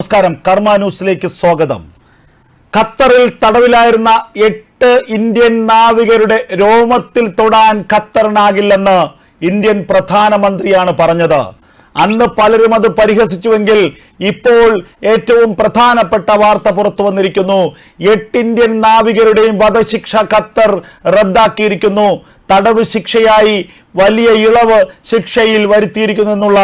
നമസ്കാരം. കർമ്മ ന്യൂസിലേക്ക് സ്വാഗതം. ഖത്തറിൽ തടവിലായിരുന്ന എട്ട് ഇന്ത്യൻ നാവികരുടെ രോമത്തിൽ തൊടാൻ ഖത്തറിനാകില്ലെന്ന് ഇന്ത്യൻ പ്രധാനമന്ത്രിയാണ് പറഞ്ഞത്. അന്ന് പലരും അത് പരിഹസിച്ചുവെങ്കിൽ ഇപ്പോൾ ഏറ്റവും പ്രധാനപ്പെട്ട വാർത്ത പുറത്തു വന്നിരിക്കുന്നു. എട്ട് ഇന്ത്യൻ നാവികരുടെയും വധശിക്ഷ ഖത്തർ റദ്ദാക്കിയിരിക്കുന്നു. തടവ് ശിക്ഷയായി വലിയ ഇളവ് ശിക്ഷയിൽ വരുത്തിയിരിക്കുന്നു എന്നുള്ള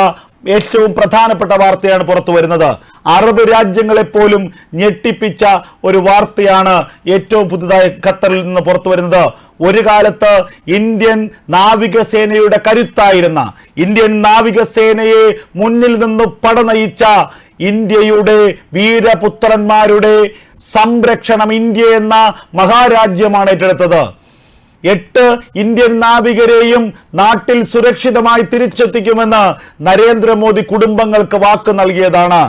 ഏറ്റവും പ്രധാനപ്പെട്ട വാർത്തയാണ് പുറത്തു വരുന്നത്. അറബ് രാജ്യങ്ങളെപ്പോലും ഞെട്ടിപ്പിച്ച ഒരു വാർത്തയാണ് ഏറ്റവും പുതുതായി ഖത്തറിൽ നിന്ന് പുറത്തു വരുന്നത്. ഒരു കാലത്ത് ഇന്ത്യൻ നാവികസേനയുടെ കരുത്തായിരുന്ന ഇന്ത്യൻ നാവികസേനയെ മുന്നിൽ നിന്ന് പടനയിച്ച ഇന്ത്യയുടെ വീരപുത്രന്മാരുടെ സംരക്ഷണം ഇന്ത്യ എന്ന മഹാരാജ്യമാണ് ഏറ്റെടുത്തത്. എട്ട് ഇന്ത്യൻ നാവികരെയും നാട്ടിൽ സുരക്ഷിതമായി തിരിച്ചെത്തിക്കുമെന്ന് നരേന്ദ്രമോദി കുടുംബങ്ങൾക്ക് വാക്ക് നൽകിയതാണ്.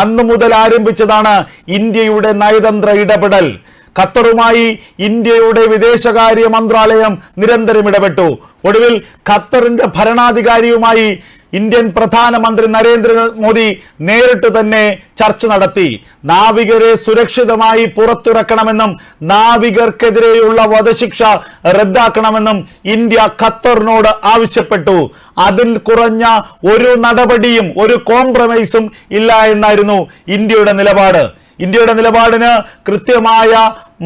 അന്നു മുതൽ ആരംഭിച്ചതാണ് ഇന്ത്യയുടെ നയതന്ത്ര ഇടപെടൽ. ഖത്തറുമായി ഇന്ത്യയുടെ വിദേശകാര്യ മന്ത്രാലയം നിരന്തരം ഇടപെട്ടു. ഒടുവിൽ ഖത്തറിന്റെ ഭരണാധികാരിയുമായി ഇന്ത്യൻ പ്രധാനമന്ത്രി നരേന്ദ്രമോദി നേരിട്ട് തന്നെ ചർച്ച നടത്തി. നാവികരെ സുരക്ഷിതമായി പുറത്തിറക്കണമെന്നും നാവികർക്കെതിരെയുള്ള വധശിക്ഷ റദ്ദാക്കണമെന്നും ഇന്ത്യ ഖത്തറിനോട് ആവശ്യപ്പെട്ടു. അതിൽ കുറഞ്ഞ ഒരു നടപടിയും ഒരു കോംപ്രമൈസും ഇല്ല എന്നായിരുന്നു ഇന്ത്യയുടെ നിലപാട്. ഇന്ത്യയുടെ നിലപാടിന് കൃത്യമായ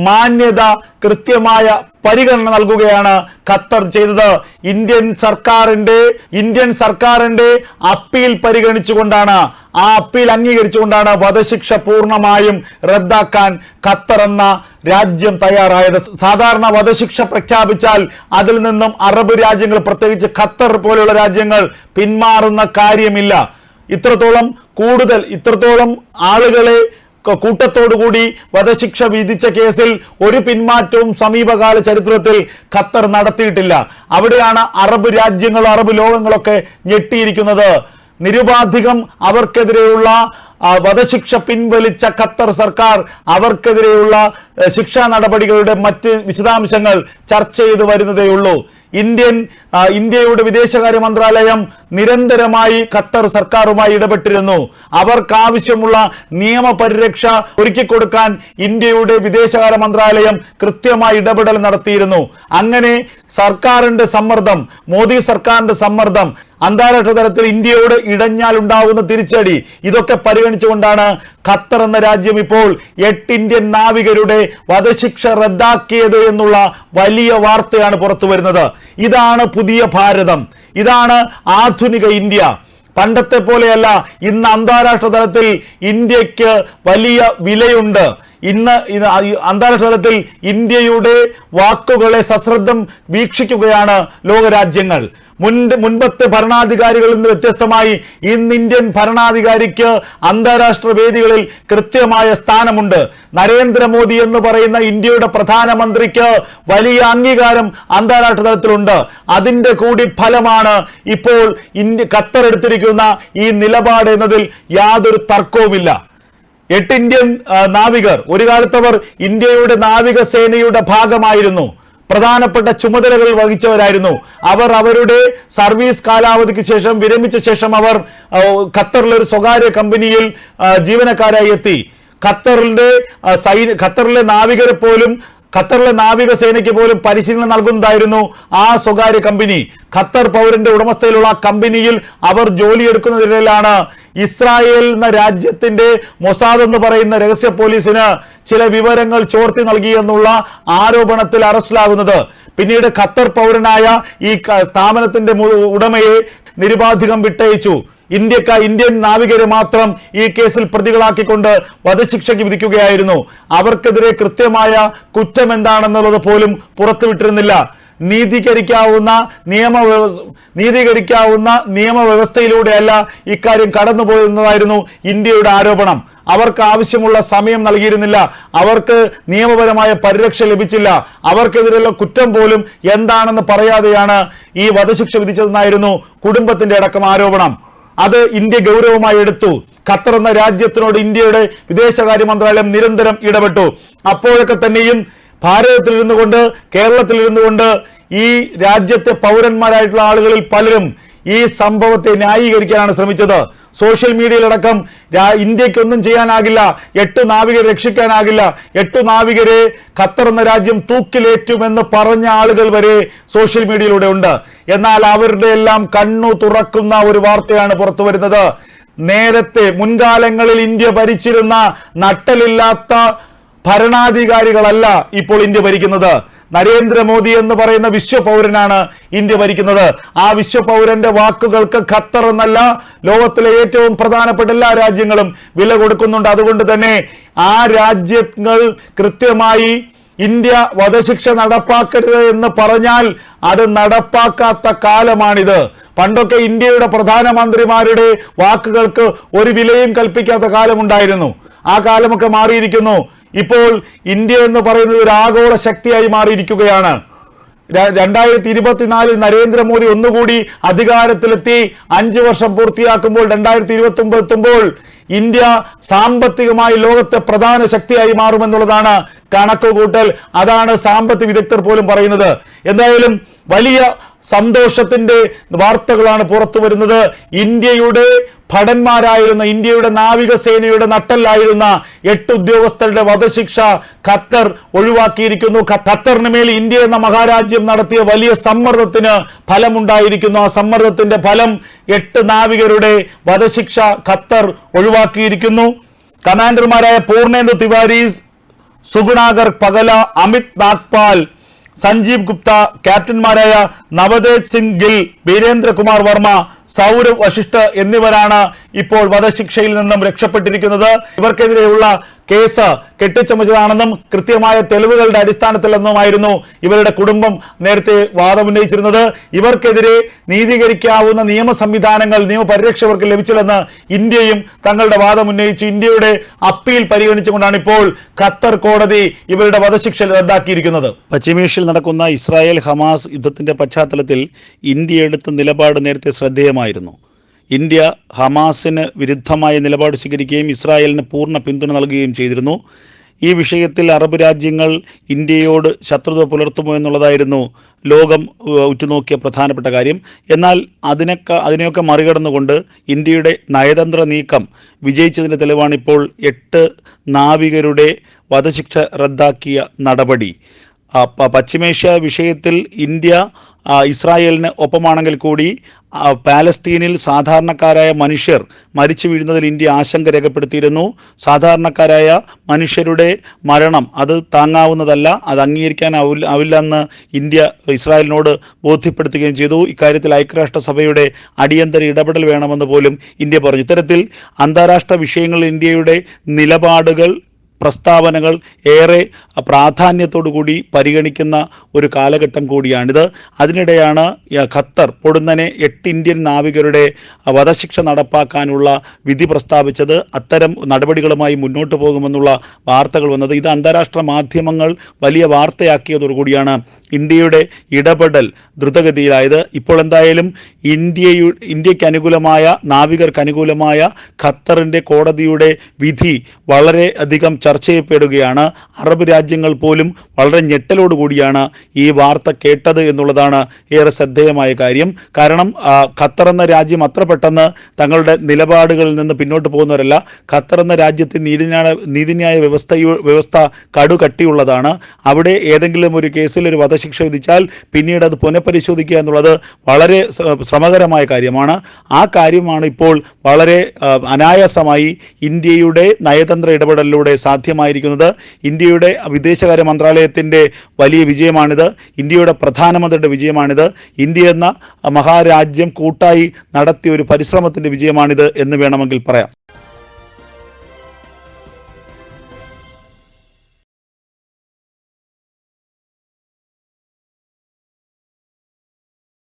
മാന്യത കൃത്യമായ പരിഗണന നൽകുകയാണ് ഖത്തർ ചെയ്തത്. ഇന്ത്യൻ സർക്കാരിന്റെ ഇന്ത്യൻ സർക്കാരിന്റെ അപ്പീൽ പരിഗണിച്ചുകൊണ്ടാണ് ആ അപ്പീൽ അംഗീകരിച്ചുകൊണ്ടാണ് വധശിക്ഷ പൂർണമായും റദ്ദാക്കാൻ ഖത്തർ എന്ന രാജ്യം തയ്യാറായത്. സാധാരണ വധശിക്ഷ പ്രഖ്യാപിച്ചാൽ അതിൽ നിന്നും അറബ് രാജ്യങ്ങൾ പ്രത്യേകിച്ച് ഖത്തർ പോലെയുള്ള രാജ്യങ്ങൾ പിന്മാറുന്ന കാര്യമില്ല. ഇത്രത്തോളം കൂടുതൽ ഇത്രത്തോളം ആളുകളെ കൂട്ടത്തോടുകൂടി വധശിക്ഷ വിധിച്ച കേസിൽ ഒരു പിന്മാറ്റവും സമീപകാല ചരിത്രത്തിൽ ഖത്തർ നടത്തിയിട്ടില്ല. അവിടെയാണ് അറബ് രാജ്യങ്ങളും അറബ് ലോകങ്ങളൊക്കെ ഞെട്ടിയിരിക്കുന്നത്. നിരുപാധികം അവർക്കെതിരെയുള്ള വധശിക്ഷ പിൻവലിച്ച ഖത്തർ സർക്കാർ അവർക്കെതിരെയുള്ള ശിക്ഷാ നടപടികളുടെ മറ്റ് വിശദാംശങ്ങൾ ചർച്ച ചെയ്തു വരുന്നതേയുള്ളൂ. ഇന്ത്യൻ ഇന്ത്യയുടെ വിദേശകാര്യ മന്ത്രാലയം നിരന്തരമായി ഖത്തർ സർക്കാരുമായി ഇടപെട്ടിരുന്നു. അവർക്ക് ആവശ്യമുള്ള നിയമപരിരക്ഷ ഒരുക്കിക്കൊടുക്കാൻ ഇന്ത്യയുടെ വിദേശകാര്യ മന്ത്രാലയം കൃത്യമായി ഇടപെടൽ നടത്തിയിരുന്നു. അങ്ങനെ സർക്കാരിന്റെ സമ്മർദ്ദം മോദി സർക്കാരിന്റെ സമ്മർദ്ദം അന്താരാഷ്ട്ര തലത്തിൽ ഇന്ത്യയോട് ഇടഞ്ഞാൽ ഉണ്ടാകുന്ന തിരിച്ചടി ഇതൊക്കെ പരിഗണിച്ചുകൊണ്ടാണ് ഖത്തർ എന്ന രാജ്യം ഇപ്പോൾ എട്ട് ഇന്ത്യൻ നാവികരുടെ വധശിക്ഷ റദ്ദാക്കിയത് എന്നുള്ള വലിയ വാർത്തയാണ് പുറത്തു വരുന്നത് ഇതാണ് പുതിയ ഭാരതം. ഇതാണ് ആധുനിക ഇന്ത്യ. പണ്ടത്തെ പോലെയല്ല ഇന്ന് അന്താരാഷ്ട്ര തലത്തിൽ ഇന്ത്യയ്ക്ക് വലിയ വിലയുണ്ട്. ഇന്ന് അന്താരാഷ്ട്ര തലത്തിൽ ഇന്ത്യയുടെ വാക്കുകളെ സശ്രദ്ധം വീക്ഷിക്കുകയാണ് ലോകരാജ്യങ്ങൾ. മുൻ മുൻപത്തെ ഭരണാധികാരികളിൽ നിന്ന് വ്യത്യസ്തമായി ഇന്ന് ഇന്ത്യൻ ഭരണാധികാരിക്ക് അന്താരാഷ്ട്ര വേദികളിൽ കൃത്യമായ സ്ഥാനമുണ്ട്. നരേന്ദ്രമോദി എന്ന് പറയുന്ന ഇന്ത്യയുടെ പ്രധാനമന്ത്രിക്ക് വലിയ അംഗീകാരം അന്താരാഷ്ട്ര തലത്തിലുണ്ട്. അതിന്റെ കൂടി ഫലമാണ് ഇപ്പോൾ ഇന്ത്യ ഖത്തർ എടുത്തിരിക്കുന്ന ഈ നിലപാട് എന്നതിൽ യാതൊരു തർക്കവുമില്ല. എട്ട് ഇന്ത്യൻ നാവികർ. ഒരു കാലത്തവർ ഇന്ത്യയുടെ നാവിക സേനയുടെ ഭാഗമായിരുന്നു. പ്രധാനപ്പെട്ട ചുമതലകൾ വഹിച്ചവരായിരുന്നു. അവർ അവരുടെ സർവീസ് കാലാവധിക്ക് ശേഷം വിരമിച്ച ശേഷം അവർ ഖത്തറിലെ ഒരു സ്വകാര്യ കമ്പനിയിൽ ജീവനക്കാരായി എത്തി. ഖത്തറിന്റെ സൈന ഖത്തറിലെ നാവികരെ പോലും ഖത്തറിലെ നാവിക സേനയ്ക്ക് പോലും പരിശീലനം നൽകുന്നതായിരുന്നു ആ സ്വകാര്യ കമ്പനി. ഖത്തർ പൗരന്റെ ഉടമസ്ഥയിലുള്ള ആ കമ്പനിയിൽ അവർ ജോലിയെടുക്കുന്നതിനിടയിലാണ് ഇസ്രായേൽ എന്ന രാജ്യത്തിന്റെ മൊസാദ് എന്ന് പറയുന്ന രഹസ്യ പോലീസിന് ചില വിവരങ്ങൾ ചോർത്തി നൽകി എന്നുള്ള ആരോപണത്തിൽ അറസ്റ്റിലാകുന്നത്. പിന്നീട് ഖത്തർ പൗരനായ ഈ സ്ഥാപനത്തിന്റെ ഉടമയെ നിരുപാധികം വിട്ടയച്ചു. ഇന്ത്യക്ക ഇന്ത്യൻ നാവികരെ മാത്രം ഈ കേസിൽ പ്രതികളാക്കിക്കൊണ്ട് വധശിക്ഷയ്ക്ക് വിധിക്കുകയായിരുന്നു. അവർക്കെതിരെ കൃത്യമായ കുറ്റം എന്താണെന്നുള്ളത് പോലും പുറത്തുവിട്ടിരുന്നില്ല. നീതീകരിക്കാവുന്ന നിയമ നീതീകരിക്കാവുന്ന നിയമവ്യവസ്ഥയിലൂടെയല്ല ഇക്കാര്യം കടന്നുപോയെന്നതായിരുന്നു ഇന്ത്യയുടെ ആരോപണം. അവർക്ക് ആവശ്യമുള്ള സമയം നൽകിയിരുന്നില്ല. അവർക്ക് നിയമപരമായ പരിരക്ഷ ലഭിച്ചില്ല. അവർക്കെതിരെയുള്ള കുറ്റം പോലും എന്താണെന്ന് പറയാതെയാണ് ഈ വധശിക്ഷ വിധിച്ചതെന്നായിരുന്നു കുടുംബത്തിന്റെ അടക്കം ആരോപണം. അത് ഇന്ത്യ ഗൗരവമായി എടുത്തു. ഖത്തർ എന്ന രാജ്യത്തിനോട് ഇന്ത്യയുടെ വിദേശകാര്യ മന്ത്രാലയം നിരന്തരം ഇടപെട്ടു. അപ്പോഴൊക്കെ തന്നെയും ഭാരതത്തിൽ ഇരുന്നു കൊണ്ട് കേരളത്തിൽ ഇരുന്നു കൊണ്ട് ഈ രാജ്യത്തെ പൗരന്മാരായിട്ടുള്ള ആളുകളിൽ പലരും ഈ സംഭവത്തെ ന്യായീകരിക്കാനാണ് ശ്രമിച്ചത്. സോഷ്യൽ മീഡിയയിലടക്കം ഇന്ത്യക്കൊന്നും ചെയ്യാനാകില്ല. എട്ട് നാവികരെ രക്ഷിക്കാനാകില്ല. എട്ട് നാവികരെ ഖത്തർ എന്ന രാജ്യം തൂക്കിലേറ്റുമെന്ന് പറഞ്ഞ ആളുകൾ വരെ സോഷ്യൽ മീഡിയയിലൂടെ ഉണ്ട്. എന്നാൽ അവരുടെ എല്ലാം കണ്ണു തുറക്കുന്ന ഒരു വാർത്തയാണ് പുറത്തു വരുന്നത്. നേരത്തെ മുൻകാലങ്ങളിൽ ഇന്ത്യ ഭരിച്ചിരുന്ന നട്ടലില്ലാത്ത ഭരണാധികാരികളല്ല ഇപ്പോൾ ഇന്ത്യ ഭരിക്കുന്നത്. നരേന്ദ്രമോദി എന്ന് പറയുന്ന വിശ്വപൗരനാണ് ഇന്ത്യ ഭരിക്കുന്നത്. ആ വിശ്വപൗരന്റെ വാക്കുകൾക്ക് ഖത്തർ എന്നല്ല ലോകത്തിലെ ഏറ്റവും പ്രധാനപ്പെട്ട എല്ലാ രാജ്യങ്ങളും വില കൊടുക്കുന്നുണ്ട്. അതുകൊണ്ട് തന്നെ ആ രാജ്യങ്ങൾ കൃത്യമായി ഇന്ത്യ വധശിക്ഷ നടപ്പാക്കരുത് എന്ന് പറഞ്ഞാൽ അത് നടപ്പാക്കാത്ത കാലമാണിത്. പണ്ടൊക്കെ ഇന്ത്യയുടെ പ്രധാനമന്ത്രിമാരുടെ വാക്കുകൾക്ക് ഒരു വിലയും കൽപ്പിക്കാത്ത കാലമുണ്ടായിരുന്നു. ആ കാലമൊക്കെ മാറിയിരിക്കുന്നു. ഇപ്പോൾ ഇന്ത്യ എന്ന് പറയുന്നത് ഒരു ആഗോള ശക്തിയായി മാറിയിരിക്കുകയാണ്. രണ്ടായിരത്തി ഇരുപത്തിനാലിൽ നരേന്ദ്രമോദി ഒന്നുകൂടി അധികാരത്തിലെത്തി. അഞ്ചു വർഷം പൂർത്തിയാക്കുമ്പോൾ രണ്ടായിരത്തി ഇരുപത്തി ഒമ്പത് എത്തുമ്പോൾ ഇന്ത്യ സാമ്പത്തികമായി ലോകത്തെ പ്രധാന ശക്തിയായി മാറുമെന്നുള്ളതാണ് കണക്കുകൂട്ടൽ. അതാണ് സാമ്പത്തിക വിദഗ്ധർ പോലും പറയുന്നത്. എന്തായാലും വലിയ സന്തോഷത്തിന്റെ വാർത്തകളാണ് പുറത്തു വരുന്നത്. ഇന്ത്യയുടെ ഭടന്മാരായിരുന്ന ഇന്ത്യയുടെ നാവികസേനയുടെ നട്ടല്ലായിരുന്ന എട്ട് ഉദ്യോഗസ്ഥരുടെ വധശിക്ഷ ഖത്തർ ഒഴിവാക്കിയിരിക്കുന്നു. ഖത്തറിന് മേൽ ഇന്ത്യ എന്ന മഹാരാജ്യം നടത്തിയ വലിയ സമ്മർദ്ദത്തിന് ഫലമുണ്ടായിരിക്കുന്നു. ആ സമ്മർദ്ദത്തിന്റെ ഫലം എട്ട് നാവികരുടെ വധശിക്ഷ ഖത്തർ ഒഴിവാക്കിയിരിക്കുന്നു. കമാൻഡർമാരായ പൂർണേന്ദ്ര തിവാരി സുഗുണാകർ പകല അമിത് നാഗ്പാൽ സഞ്ജീവ് ഗുപ്ത ക്യാപ്റ്റന്മാരായ നവദേജ് സിംഗ് ഗിൽ വീരേന്ദ്രകുമാർ വർമ്മ സൗരവ് വശിഷ്ഠ എന്നിവരാണ് ഇപ്പോൾ വധശിക്ഷയിൽ നിന്നും രക്ഷപ്പെട്ടിരിക്കുന്നത്. ഇവർക്കെതിരെയുള്ള കേസ് കെട്ടിച്ചമച്ചതാണെന്നും കൃത്യമായ തെളിവുകളുടെ അടിസ്ഥാനത്തിലെന്നുമായിരുന്നു ഇവരുടെ കുടുംബം നേരത്തെ വാദമുന്നയിച്ചിരുന്നത്. ഇവർക്കെതിരെ നീതീകരിക്കാവുന്ന നിയമ സംവിധാനങ്ങൾ നിയമപരിരക്ഷ ഇവർക്ക് ലഭിച്ചില്ലെന്ന് ഇന്ത്യയും തങ്ങളുടെ വാദം ഉന്നയിച്ച് ഇന്ത്യയുടെ അപ്പീൽ പരിഗണിച്ചുകൊണ്ടാണ് ഇപ്പോൾ ഖത്തർ കോടതി ഇവരുടെ വധശിക്ഷ റദ്ദാക്കിയിരിക്കുന്നത്. പശ്ചിമേഷ്യയിൽ നടക്കുന്ന ഇസ്രായേൽ ഹമാസ് യുദ്ധത്തിന്റെ പശ്ചാത്തലത്തിൽ ഇന്ത്യ എടുത്ത നിലപാട് നേരത്തെ ശ്രദ്ധേയമായിരുന്നു. ഇന്ത്യ ഹമാസിന് വിരുദ്ധമായ നിലപാട് സ്വീകരിക്കുകയും ഇസ്രായേലിന് പൂർണ പിന്തുണ നൽകുകയും ചെയ്തിരുന്നു. ഈ വിഷയത്തിൽ അറബ് രാജ്യങ്ങൾ ഇന്ത്യയോട് ശത്രുത പുലർത്തുമോ എന്നുള്ളതായിരുന്നു ലോകം ഉറ്റുനോക്കിയ പ്രധാനപ്പെട്ട കാര്യം. എന്നാൽ അതിനൊക്കെ അതിനെയൊക്കെ മറികടന്നുകൊണ്ട് ഇന്ത്യയുടെ നയതന്ത്ര നീക്കം വിജയിച്ചതിന്റെ തെളിവാണിപ്പോൾ എട്ട് നാവികരുടെ വധശിക്ഷ റദ്ദാക്കിയ നടപടി. പശ്ചിമേഷ്യ വിഷയത്തിൽ ഇന്ത്യ ഇസ്രായേലിന് ഒപ്പമാണെങ്കിൽ കൂടി പാലസ്തീനിൽ സാധാരണക്കാരായ മനുഷ്യർ മരിച്ചു വീഴുന്നതിൽ ഇന്ത്യ ആശങ്ക രേഖപ്പെടുത്തിയിരുന്നു. സാധാരണക്കാരായ മനുഷ്യരുടെ മരണം അത് താങ്ങാവുന്നതല്ല അത് അംഗീകരിക്കാൻ ആവില്ല എന്ന് ഇന്ത്യ ഇസ്രായേലിനോട് ബോധ്യപ്പെടുത്തുകയും ചെയ്തു. ഇക്കാര്യത്തിൽ ഐക്യരാഷ്ട്രസഭയുടെ അടിയന്തര ഇടപെടൽ വേണമെന്ന് പോലും ഇന്ത്യ പറഞ്ഞു. ഇത്തരത്തിൽ അന്താരാഷ്ട്ര വിഷയങ്ങളിൽ ഇന്ത്യയുടെ നിലപാടുകൾ പ്രസ്താവനകൾ ഏറെ പ്രാധാന്യത്തോടുകൂടി പരിഗണിക്കുന്ന ഒരു കാലഘട്ടം കൂടിയാണിത്. അതിനിടെയാണ് ഖത്തർ പൊടുന്നനെ എട്ട് ഇന്ത്യൻ നാവികരുടെ വധശിക്ഷ നടപ്പാക്കാനുള്ള വിധി പ്രസ്താവിച്ചത്. അത്തരം നടപടികളുമായി മുന്നോട്ട് പോകുമെന്നുള്ള വാർത്തകൾ വന്നത്. ഇത് അന്താരാഷ്ട്ര മാധ്യമങ്ങൾ വലിയ വാർത്തയാക്കിയതോടുകൂടിയാണ് ഇന്ത്യയുടെ ഇടപെടൽ ദ്രുതഗതിയിലായത്. ഇപ്പോൾ എന്തായാലും ഇന്ത്യയു ഇന്ത്യയ്ക്ക് അനുകൂലമായ നാവികർക്ക് അനുകൂലമായ ഖത്തറിന്റെ കോടതിയുടെ വിധി വളരെ അധികം ചർച്ച ചെയ്യപ്പെടുകയാണ്. അറബ് രാജ്യങ്ങൾ പോലും വളരെ ഞെട്ടലോടുകൂടിയാണ് ഈ വാർത്ത കേട്ടത് എന്നുള്ളതാണ് ഏറെ ശ്രദ്ധേയമായ കാര്യം. കാരണം ഖത്തർ എന്ന രാജ്യം അത്ര പെട്ടെന്ന് തങ്ങളുടെ നിലപാടുകളിൽ നിന്ന് പിന്നോട്ട് പോകുന്നവരല്ല. ഖത്തർ എന്ന രാജ്യത്തെ നീതിന്യായ നീതിന്യായ വ്യവസ്ഥ വ്യവസ്ഥ കടുകട്ടിയുള്ളതാണ്. അവിടെ ഏതെങ്കിലും ഒരു കേസിൽ ഒരു വധശിക്ഷ വിധിച്ചാൽ പിന്നീട് അത് പുനഃപരിശോധിക്കുക എന്നുള്ളത് വളരെ ശ്ര- ശ്രമകരമായ കാര്യമാണ്. ആ കാര്യമാണ് ഇപ്പോൾ വളരെ അനായാസമായി ഇന്ത്യയുടെ നയതന്ത്ര ഇടപെടലിലൂടെ സാധ്യമായിരിക്കുന്നത്. ഇന്ത്യയുടെ വിദേശകാര്യ മന്ത്രാലയത്തിന്റെ വലിയ വിജയമാണിത്. ഇന്ത്യയുടെ പ്രധാനമന്ത്രിയുടെ വിജയമാണിത്. ഇന്ത്യ എന്ന മഹാരാജ്യം കൂട്ടായി നടത്തിയ ഒരു പരിശ്രമത്തിന്റെ വിജയമാണിത് എന്ന് വേണമെങ്കിൽ പറയാം.